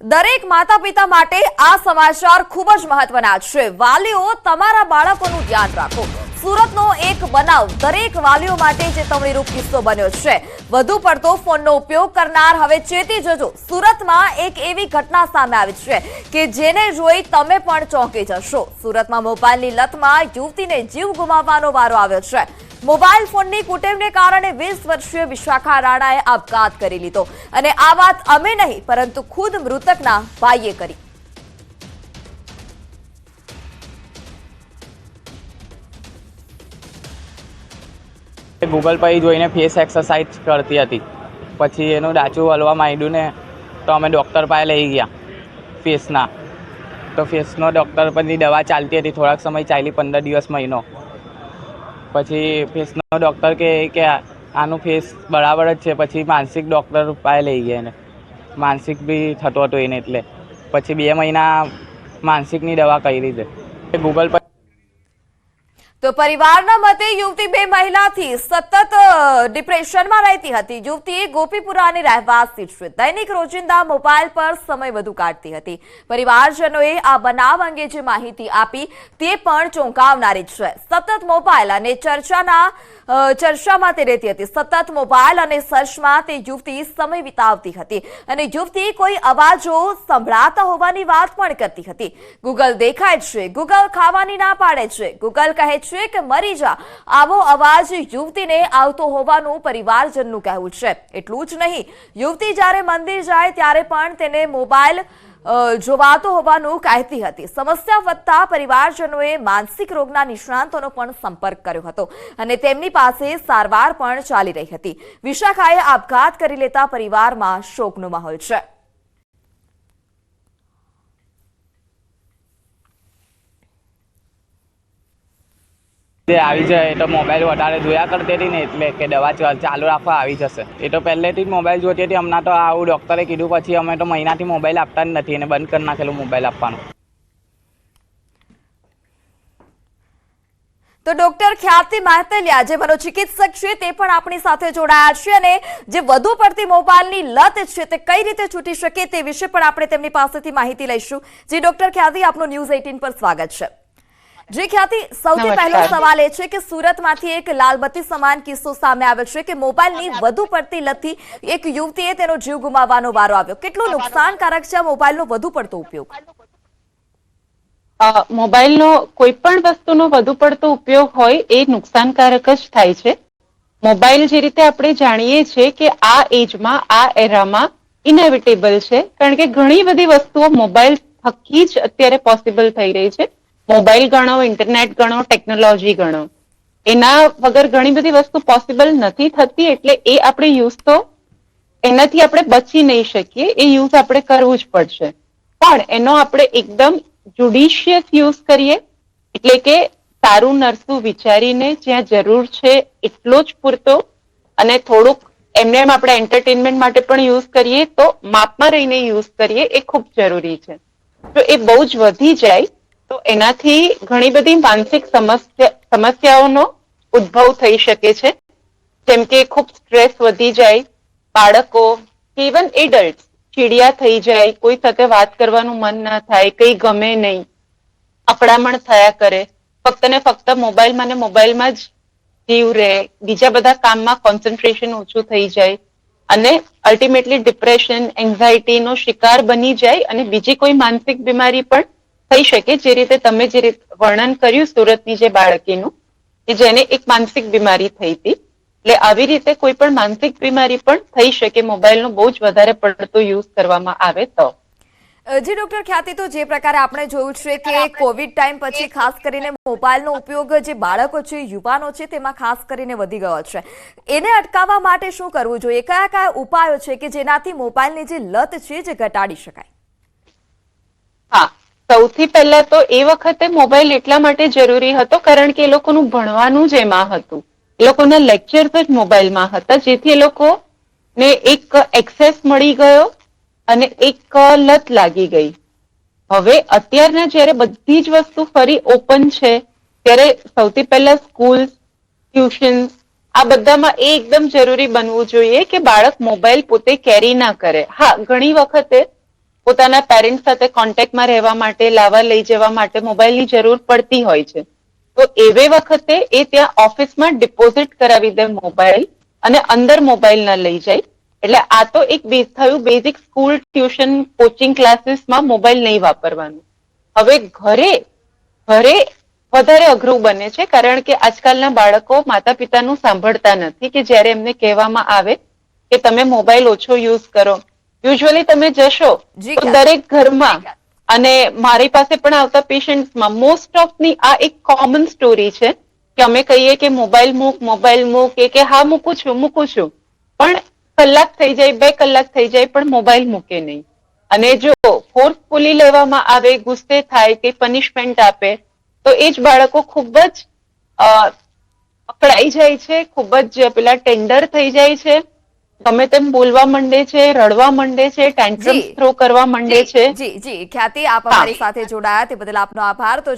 દરેક માતા પિતા માટે આ સમાચાર ખૂબ જ મહત્વના છે. વાલીઓ તમારા બાળકોનું ધ્યાન રાખો. સુરતનો એક બનાવ દરેક વાલીઓ માટે ચેતવણીરૂપ કિસ્સો બન્યો છે. વધુ પડતો ફોનનો ઉપયોગ કરનાર હવે ચેતી જજો. સુરતમાં એક એવી ઘટના સામે આવી છે કે જેને જોઈ તમે પણ ચોંકી જશો. સુરતમાં મોબાઈલની લતમાં યુવતીને જીવ ગુમાવવાનો વારો આવ્યો છે. મોબાઈલ ફોનની કુટેવને કારણે વીસ વર્ષીય વિશાખા રાણાએ આપઘાત કરી લીધો. અને આ વાત અમે નહીં, પરંતુ ખુદ મૃતકના ભાઈએ કરી. ગૂગલ પર જોઈને ફેસ એક્સરસાઇઝ કરતી હતી. પછી એનું ડાચું હલવા માંડ્યું ને, તો અમે ડૉક્ટર પાસે લઈ ગયા ફેસના તો ફેસનો ડૉક્ટર પરની દવા ચાલતી હતી થોડાક સમય, ચાલી પંદર દિવસ મહિનો. પછી ફેસનો ડૉક્ટર કહે કે આનું ફેસ બરાબર જ છે. પછી માનસિક ડૉક્ટર પાસે લઈ ગયા એને. માનસિક બી થતો હતો એને એટલે. પછી બે મહિના માનસિકની દવા કરી છે ગૂગલ પર તો પરિવારના મતે યુવતી બે મહિનાથી સતત ડિપ્રેશનમાં રહેતી હતી. યુવતી ગોપીપુરાની રહેવાસી છે દૈનિક રોજિંદા મોબાઈલ પર સમય વધુ કાઢતી હતી. પરિવારજનોએ આ બનાવ અંગે જે માહિતી આપી તે પણ ચોંકાવનારી છે. સતત મોબાઈલ અને ચર્ચાના ચર્ચામાં તે રહેતી હતી. સતત મોબાઈલ અને સર્ચમાં તે યુવતી સમય વિતાવતી હતી અને યુવતી કોઈ અવાજો સંભળાતા હોવાની વાત પણ કરતી હતી. ગૂગલ દેખાય છે. ગૂગલ ખાવાની ના પાડે છે. ગૂગલ કહે છે કે મરી જા. આવો અવાજ યુવતીને આવતો હોવાનું પરિવારજનનું કહેવું છે. એટલું જ નહીં. યુવતી જ્યારે મંદિર જાય ત્યારે પણ તેને મોબાઈલ જોવાતો હોવાનું કહેતી હતી. સમસ્યા વધતા પરિવારજનોએ માનસિક રોગના નિષ્ણાંતોનો પણ સંપર્ક કર્યો હતો અને તેમની પાસે સારવાર પણ ચાલી રહી હતી. વિશાખાએ આપઘાત કરી લેતા પરિવારમાં શોકનો માહોલ છે. તે આવી જાય તો મોબાઈલ વધારે જોયા કરતી હતી ને એટલે કે દવા ચાલુ રાખવા આવી જશે. એ તો પહેલેથી જ મોબાઈલ જોતી હતી, હમણાં તો આવું ડૉક્ટરે કીધું, પછી અમે તો મહિનાથી મોબાઈલ આપતા જ નથી એને બંધ કરી નાખેલું મોબાઈલ આપવાનું. તો ડોક્ટર ખ્યાતિ માતલિયા જે મનોચિકિત્સક છે, તે પણ આપણી સાથે જોડાયા છે અને જે વધુ પડતી મોબાઈલની લત છે, તે કઈ રીતે છૂટી શકે તે વિશે પણ આપણે તેમની પાસેથી માહિતી લઈશું. જી ડોક્ટર ખ્યાતિ આપનું ન્યૂઝ એઇટીન પર સ્વાગત છે. જી ખ્યાતિ સૌથી. પહેલો સવાલ એ છે કે સુરતમાંથી એક લાલબત્તી સમાન કિસ્સો સામે આવ્યો છે કે મોબાઈલની વધુ પડતી લતથી એક યુવતીએ તેનો જીવ ગુમાવવાનો વારો આવ્યો. કેટલું નુકસાનકારક છે મોબાઈલનો વધુ પડતો ઉપયોગ? અ, મોબાઈલનો કોઈ પણ વસ્તુનો વધુ પડતો ઉપયોગ હોય એ નુકસાનકારક જ થાય છે. મોબાઈલ જે રીતે આપણે જાણીએ છીએ કે આ એજમાં આ એરામાં ઇનેવિટેબલ છે. કારણ કે ઘણી બધી વસ્તુઓ મોબાઈલ થકી જ અત્યારે પોસિબલ થઈ રહી છે. મોબાઈલ ગણો, ઇન્ટરનેટ ગણો, ટેકનોલોજી ગણો. એના વગર ઘણી બધી વસ્તુ પોસિબલ નથી થતી, એટલે એ આપણે યુઝ તો એનાથી આપણે બચી નહીં શકીએ, એ યુઝ આપણે કરવું જ પડશે. પણ એનો આપણે એકદમ જુડિશિયસ યુઝ કરીએ, એટલે કે સારું નરસું વિચારીને જ્યાં જરૂર છે એટલો જ પૂરતો અને થોડુંક એમને એમ આપણે એન્ટરટેનમેન્ટ માટે પણ યુઝ કરીએ, તો માપમાં રહીને યુઝ કરીએ, એ ખૂબ જરૂરી છે. જો એ બહુ જ વધી જાય તો એનાથી ઘણી બધી માનસિક સમસ્યા, સમસ્યાઓનો ઉદ્ભવ થઈ શકે છે. જેમ કે ખૂબ સ્ટ્રેસ વધી જાય, બાળકો ઇવન એડલ્ટ ચીડિયા થઈ જાય, કોઈ સાથે વાત કરવાનું મન ના થાય, કઈ ગમે નહીં, અકળામણ થયા કરે, ફક્ત ને ફક્ત મોબાઈલમાં ને મોબાઈલમાં જ જીવ રહે, બીજા બધા કામમાં કોન્સન્ટ્રેશન ઓછું થઈ જાય અને અલ્ટિમેટલી ડિપ્રેશન એન્ઝાયટીનો શિકાર બની જાય અને બીજી કોઈ માનસિક બીમારી પણ થઈ શકે જે રીતે તમે જે રીતે વર્ણન કર્યું સુરતની જે બાળકીનું કે જેને એક માનસિક બીમારી થઈ હતી. એટલે આવી રીતે કોઈ પણ માનસિક બીમારી પણ થઈ શકે મોબાઈલનો બહુ જ વધારે પડતો યુઝ કરવામાં આવે તો. જી ડોક્ટર ખ્યાતિ તો જે પ્રકારે આપણે જોયું છે કે કોવિડ ટાઈમ પછી ખાસ કરીને મોબાઈલનો ઉપયોગ જે બાળકો છે યુવાનો છે તેમાં ખાસ કરીને વધી ગયો છે. એને અટકાવવા માટે શું કરવું જોઈએ? કયા કયા ઉપાયો છે કે જેનાથી મોબાઈલની જે લત છે જે ઘટાડી શકાય? સૌથી પહેલા તો એ વખતે મોબાઈલ એટલા માટે જરૂરી હતો કારણ કે એ લોકોનું ભણવાનું જ એમાં હતું. એ લોકોના લેક્ચર્સ જ મોબાઈલમાં હતા. જેથી એ લોકોને એક એક્સેસ મળી ગયો અને એક લત લાગી ગઈ. હવે અત્યારના જ્યારે બધી જ વસ્તુ ફરી ઓપન છે, ત્યારે સૌથી પહેલા સ્કૂલ ટ્યુશન આ બધામાં એ એકદમ જરૂરી બનવું જોઈએ કે બાળક મોબાઈલ પોતે કેરી ના કરે. હા, ઘણી વખતે પોતાના પેરેન્ટ સાથે કોન્ટેક્ટમાં રહેવા માટે લાવવા લઈ જવા માટે મોબાઈલની જરૂર પડતી હોય છે. તો એવે વખતે એ ત્યાં ઓફિસમાં ડિપોઝિટ કરાવી દે મોબાઈલ અને અંદર મોબાઈલ ન લઈ જાય. એટલે આ તો એક બેઝ થયું બેઝિક સ્કૂલ ટ્યુશન કોચિંગ ક્લાસીસમાં મોબાઈલ નહીં વાપરવાનું. હવે ઘરે ઘરે વધારે અઘરું બને છે, કારણ કે આજકાલના બાળકો માતા પિતાનું સાંભળતા નથી કે જ્યારે એમને કહેવામાં આવે કે તમે મોબાઈલ ઓછો યુઝ કરો. યુઝ્યુઅલી તમે જશો તો દરેક ઘરમાં અને મારી પાસે પણ આવતા પેશન્ટમાં મોસ્ટ ઓફની આ એક કોમન સ્ટોરી છે કે અમે કહીએ કે મોબાઈલ મૂક મોબાઈલ મૂક એ કે હા મૂકું છું મૂકું છું. પણ કલાક થઈ જાય બે કલાક થઈ જાય પણ મોબાઈલ મૂકે નહીં. અને જો ફોર્સફુલી લેવામાં આવે ગુસ્સે થાય કે પનિશમેન્ટ આપે તો એ જ બાળકો ખૂબ જ અ, અકળાઈ જાય છે ખૂબ જ પેલા ટેન્ડર થઈ જાય છે. ગમે તેમ બોલવા માંડે છે રડવા માંડે છે ટેન્ટ્રમ થ્રો કરવા માંડે છે. જી જી. ખ્યાતિ આપ અમારી સાથે જોડાયા. તે બદલ આપનો આભાર. તો